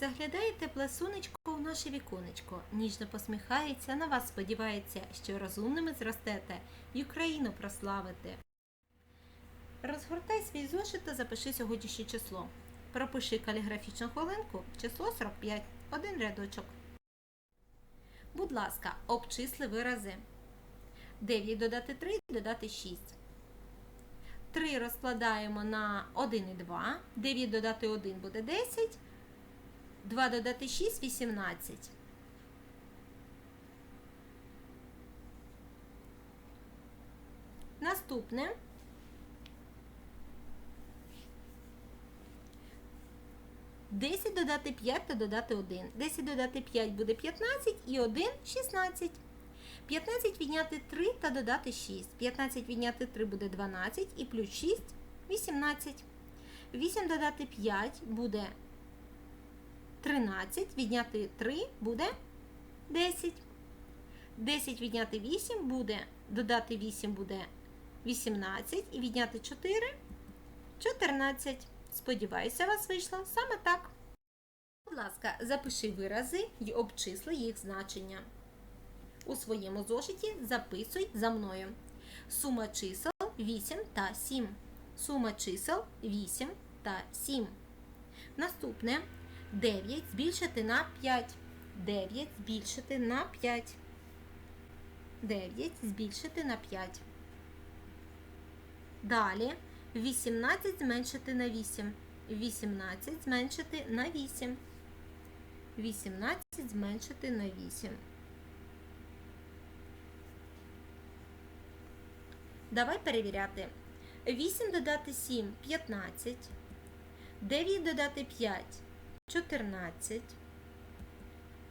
Заглядає тепле сонечко в наше віконечко, ніжно посміхається, на вас сподівається, що розумними зростете і Україну прославите. Розгортай свій зошит та запиши сьогоднішнє число. Пропиши каліграфічну хвилинку, число 45, один рядочок. Будь ласка, обчисли вирази. 9 додати 3 додати 6. 3 розкладаємо на 1 і 2. 9 додати 1 буде 10. 2 додати 6 18. Наступне. Десять додати 5 та додати 1. 10 додати 5 буде 15 і 1 16. 15 відняти 3 та додати 6. 15 відняти 3 буде 12 і плюс 6 18. 8 додати 5 буде 13, відняти 3 буде 10. 10 відняти 8 буде, додати 8 буде 18 і відняти 4 14. Сподіваюся, у вас вийшло саме так. Будь ласка, запиши вирази і обчисли їх значення. У своєму зошиті записуй за мною. Сума чисел 8 та 7. Сума чисел 8 та 7. Наступне 9 збільшити на 5. 9 збільшити на 5. 9 збільшити на 5. Далі 18 зменшити на 8. 18 зменшити на 8. 18 зменшити на 8. Давай перевіряти. 8 додати 7 15. 9 додати 5 14.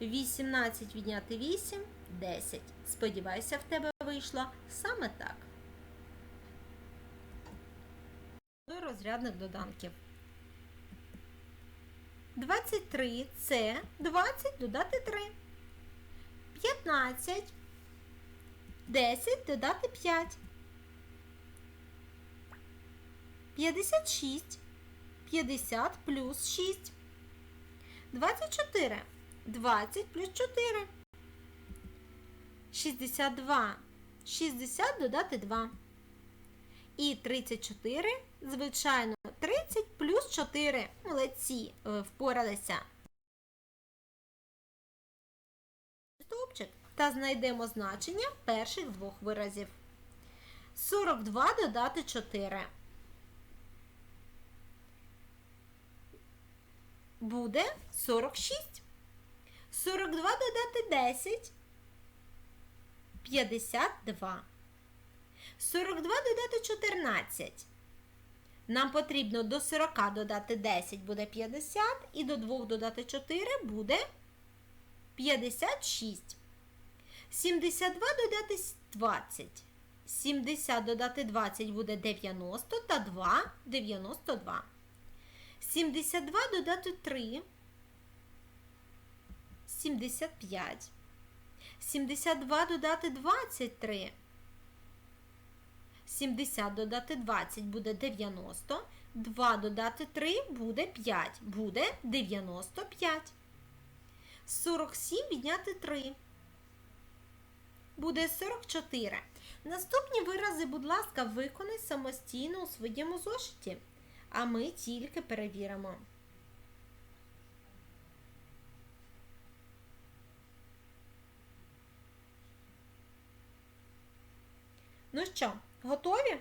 18 відняти 8 10. Сподіваюся, в тебе вийшло саме так. До розрядних доданків. 23 це 20 додати 3. 15. 10 додати 5. 56. 50 плюс 6. 24. 20 плюс 4. 62. 60 додати 2. І 34, звичайно, 30 плюс 4. Молодці, впоралися. Стовпчик. Та знайдемо значення перших двох виразів. 42 додати 4. Буде 46. 42 додати 10. 52. 42 додати 14. Нам потрібно до 40 додати 10 буде 50, і до 2 додати 4 буде 56. 72 додати 20. 70 додати 20 буде 90 та 2 92. 72 додати 3. 75. 72 додати 23. 70 додати 20 буде 90. 2 додати 3 буде 5. Буде 95. 47 відняти 3. Буде 44. Наступні вирази, будь ласка, виконай самостійно у своєму зошиті. А ми тільки перевіримо. Ну що, готові?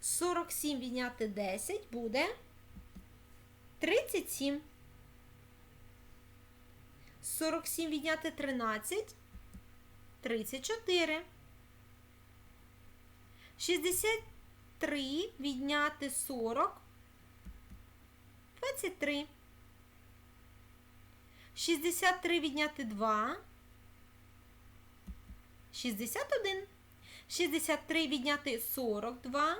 47 відняти 10 буде 37. 47 відняти 13 34. 63 відняти 40 23. 63 відняти 2 61. 63 відняти 42.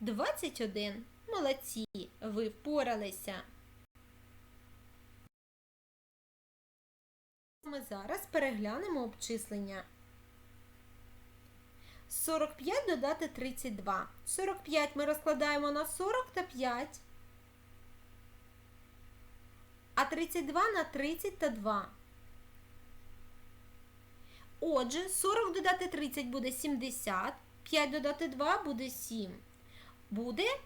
21. Молодці, ви впоралися. Ми зараз переглянемо обчислення. 45 додати 32. 45 ми розкладаємо на 40 та 5. А 32 на 30 та 2. Отже, 40 додати 30 буде 70. 5 додати 2 буде 7. Буде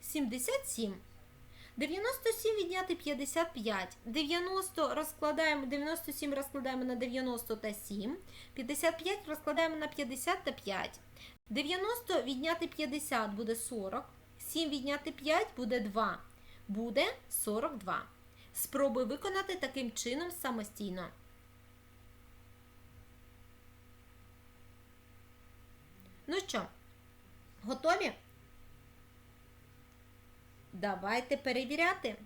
77. 97 відняти 55. 90 розкладаємо, 97 розкладаємо на 90 та 7. 55 розкладаємо на 50 та 5. 90 відняти 50 буде 40. 7 відняти 5 буде 2. Буде 42. Спробуй виконати таким чином самостійно. Ну що, готові? Давайте перевіряти.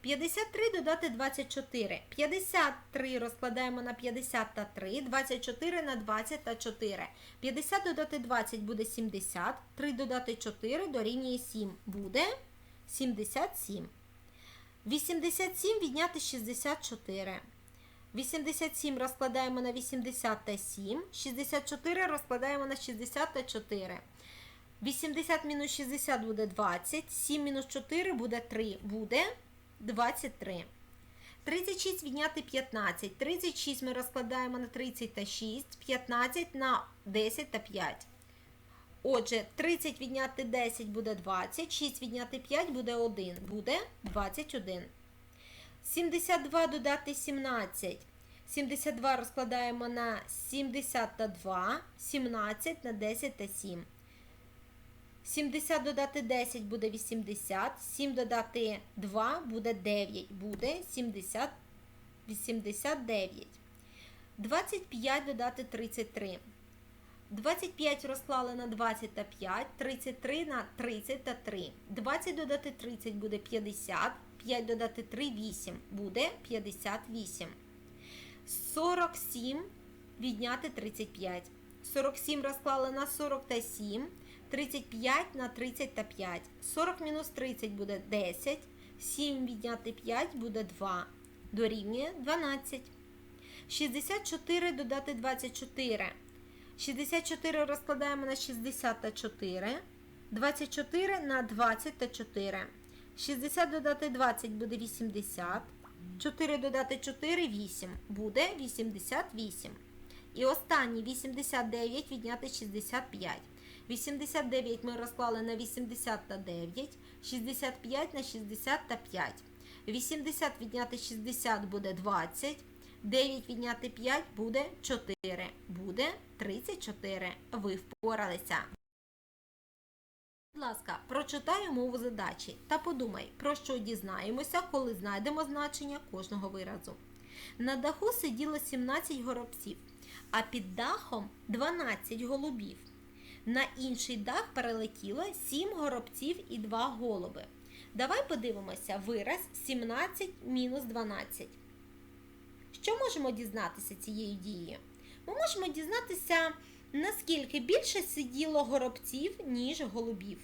53 додати 24. 53 розкладаємо на 50 та 3, 24 на 20 та 4. 50 додати 20 буде 70. 3 додати 4 дорівнює 7. Буде 77. 87 відняти 64. 87 розкладаємо на 80 та 7. 64 розкладаємо на 60 та 4. 80 мінус 60 буде 20. 7 мінус 4 буде 3. Буде 23. 36 відняти 15. 36 ми розкладаємо на 30 та 6. 15 на 10 та 5. Отже, 30 відняти 10 буде 20. 6 відняти 5 буде 1. Буде 21. 72 додати 17. 72 розкладаємо на 70 та 2. 17 на 10 та 7. 70 додати 10 буде 80, 7 додати 2 буде 9, буде 70, 89. 25 додати 33. 25 розклали на 20 та 5, 33 на 30 та 3. 20 додати 30 буде 50, 5 додати 3 8 буде 58. 47 відняти 35. 47 розклали на 40 та 7. 35 на 30 та 5. 40 мінус 30 буде 10. 7 відняти 5 буде 2. Дорівнює 12. 64 додати 24. 64 розкладаємо на 60 та 4. 24 на 20 та 4. 60 додати 20 буде 80. 4 додати 4 8. Буде 88. І останній 89 відняти 65. 89 ми розклали на 80 та 9, 65 на 60 та 5. 80 відняти 60 буде 20, 9 відняти 5 буде 4, буде 34. Ви впоралися. Будь ласка, прочитай умову задачі та подумай, про що дізнаємося, коли знайдемо значення кожного виразу. На даху сиділо 17 горобців, а під дахом 12 голубів. На інший дах перелетіло 7 горобців і 2 голуби. Давай подивимося вираз 17 мінус 12. Що можемо дізнатися цією дією? Ми можемо дізнатися, наскільки більше сиділо горобців, ніж голубів.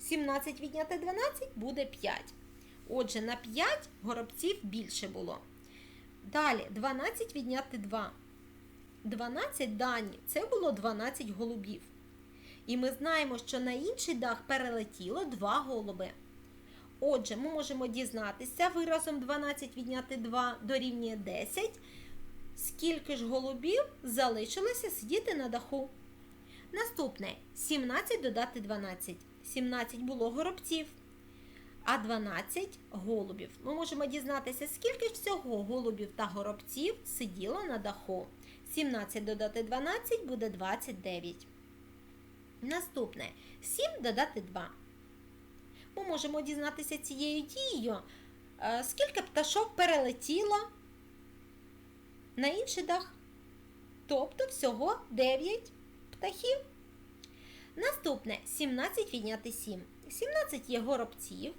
17 відняти 12 буде 5. Отже, на 5 горобців більше було. Далі 12 відняти 2. 12 дані це було 12 голубів. І ми знаємо, що на інший дах перелетіло 2 голуби. Отже, ми можемо дізнатися виразом 12 відняти 2 дорівнює 10. Скільки ж голубів залишилося сидіти на даху? Наступне 17 додати 12. 17 було горобців, а 12 голубів. Ми можемо дізнатися, скільки ж всього голубів та горобців сиділо на даху. 17 додати 12 буде 29. Наступне 7 додати 2. Ми можемо дізнатися цією дією, е, скільки пташок перелетіло на інший дах. Тобто всього 9 птахів. Наступне 17 відняти 7. 17 є горобців.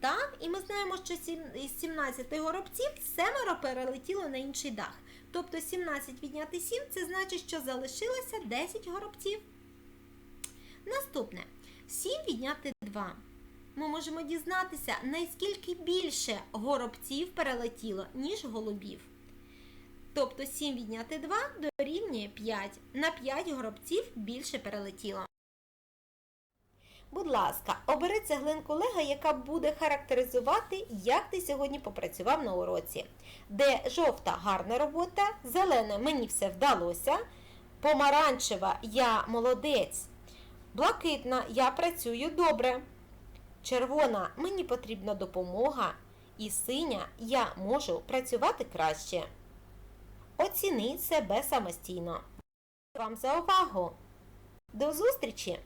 Так, і ми знаємо, що із 17 горобців семеро перелетіло на інший дах. Тобто 17 відняти 7 це значить, що залишилося 10 горобців. Наступне 7 відняти 2. Ми можемо дізнатися, наскільки більше горобців перелетіло, ніж голубів. Тобто 7 відняти 2 дорівнює 5. На 5 горобців більше перелетіло. Будь ласка, обери цеглинку Лего, яка буде характеризувати, як ти сьогодні попрацював на уроці. Де жовта гарна робота, зелена мені все вдалося, помаранчева я молодець, блакитна я працюю добре. Червона мені потрібна допомога, і синя я можу працювати краще. Оціни себе самостійно. Вам за увагу! До зустрічі!